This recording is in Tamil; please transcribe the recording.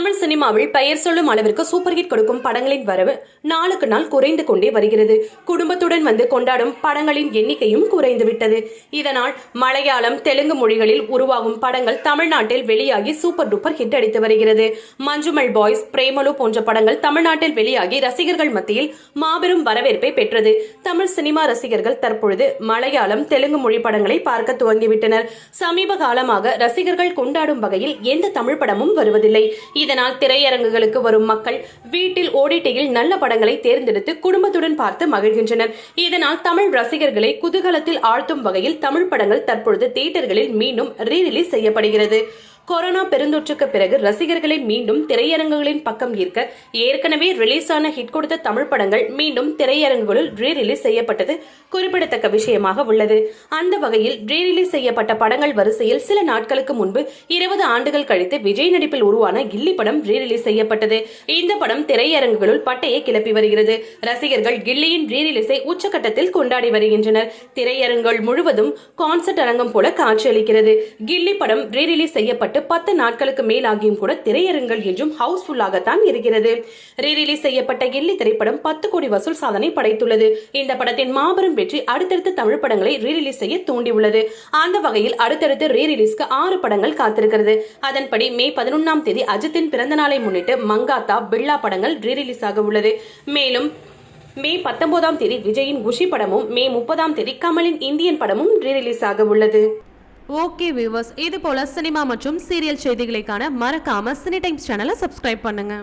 தமிழ் சினிமாவில் பெயர் சொல்லும் அளவிற்கு சூப்பர் ஹிட் கொடுக்கும் படங்களின் வரவு நாளுக்கு நாள் குறைந்து கொண்டே வருகிறது. குடும்பத்துடன் வந்து கொண்டாடும் படங்களின் எண்ணிக்கையும் குறைந்து விட்டது இதனால் மலையாளம் தெலுங்கு மொழிகளில் உருவாகும் படங்கள் தமிழ்நாட்டில் வெளியாகி சூப்பர் டூப்பர் ஹிட் அடித்து வருகிறது. மஞ்சுமல் பாய்ஸ் பிரேமலு போன்ற படங்கள் தமிழ்நாட்டில் வெளியாகி ரசிகர்கள் மத்தியில் மாபெரும் வரவேற்பை பெற்றது. தமிழ் சினிமா ரசிகர்கள் தற்பொழுது மலையாளம் தெலுங்கு மொழி படங்களை பார்க்க துவங்கிவிட்டனர். சமீப காலமாக ரசிகர்கள் கொண்டாடும் வகையில் எந்த தமிழ் படமும் வருவதில்லை. இது இதனால் திரையரங்குகளுக்கு வரும் மக்கள் வீட்டில் ஓடிடியில் நல்ல படங்களை தேர்ந்தெடுத்து குடும்பத்துடன் பார்த்து மகிழ்கின்றனர். இதனால் தமிழ் ரசிகர்களை குதூகலத்தில் ஆழ்த்தும் வகையில் தமிழ் படங்கள் தற்பொழுது தியேட்டர்களில் மீண்டும் ரீரிலீஸ் செய்யப்படுகிறது. கொரோனா பெருந்தொற்றுக்கு பிறகு ரசிகர்களை மீண்டும் திரையரங்குகளின் பக்கம் ஈர்க்க ஏற்கனவே ரிலீஸ் ஆன ஹிட் கொடுத்த தமிழ் படங்கள் மீண்டும் திரையரங்குகளில் ரீ ரிலீஸ் செய்யப்பட்டது குறிப்பிடத்தக்க விஷயமாக உள்ளது. அந்த வகையில் ரீ ரிலீஸ் செய்யப்பட்ட படங்கள் வரிசையில் சில நாட்களுக்கு முன்பு இருபது ஆண்டுகள் கழித்து விஜய் நடிப்பில் உருவான கில்லி படம் ரீ ரிலீஸ் செய்யப்பட்டது. இந்த படம் திரையரங்குகளுள் பட்டையை கிளப்பி வருகிறது. ரசிகர்கள் கில்லியின் ரீ ரிலீஸை உச்சகட்டத்தில் கொண்டாடி வருகின்றனர். திரையரங்குகள் முழுவதும் கான்சர்ட் அரங்கம் போல காட்சியளிக்கிறது கில்லி படம் ரீ ரிலீஸ் செய்யப்பட்டு பத்து நாட்களுக்கு மேலாகியும் கூட திரையரங்கள் என்றும் ஹவுஸ்ஃபுல்லாகத்தான் இருக்கிறது. ரீ ரிலீஸ் செய்யப்பட்ட கில்லி திரைப்படம் பத்து கோடி வசூல் சாதனை படைத்துள்ளது. இந்த படத்தின் மாபெரும் வெற்றி அடுத்தடுத்த தமிழ் படங்களை ரீ ரிலீஸ் செய்ய தூண்டியுள்ளது. அந்த வகையில் அடுத்தடுத்து ரீ ரிலீஸ்க்கு ஆறு படங்கள் காத்திருக்கிறது. அதன்படி மே பதினொன்றாம் தேதி அஜித்தின் பிறந்த நாளை முன்னிட்டு மங்காத்தா பில்லா படங்கள் ரீ ரிலீஸ் ஆக உள்ளது. மேலும் மே பத்தொன்பதாம் தேதி விஜயின் குஷி படமும் மே முப்பதாம் தேதி கமலின் இந்தியன் படமும் ரீ ரிலீஸ் ஆக உள்ளது. ஓகே வியூவர்ஸ் இது போல சினிமா மற்றும் சீரியல் செய்திகளுக்கான மறக்காம சினி டைம்ஸ் சேனலை சப்ஸ்கிரைப் பண்ணுங்க.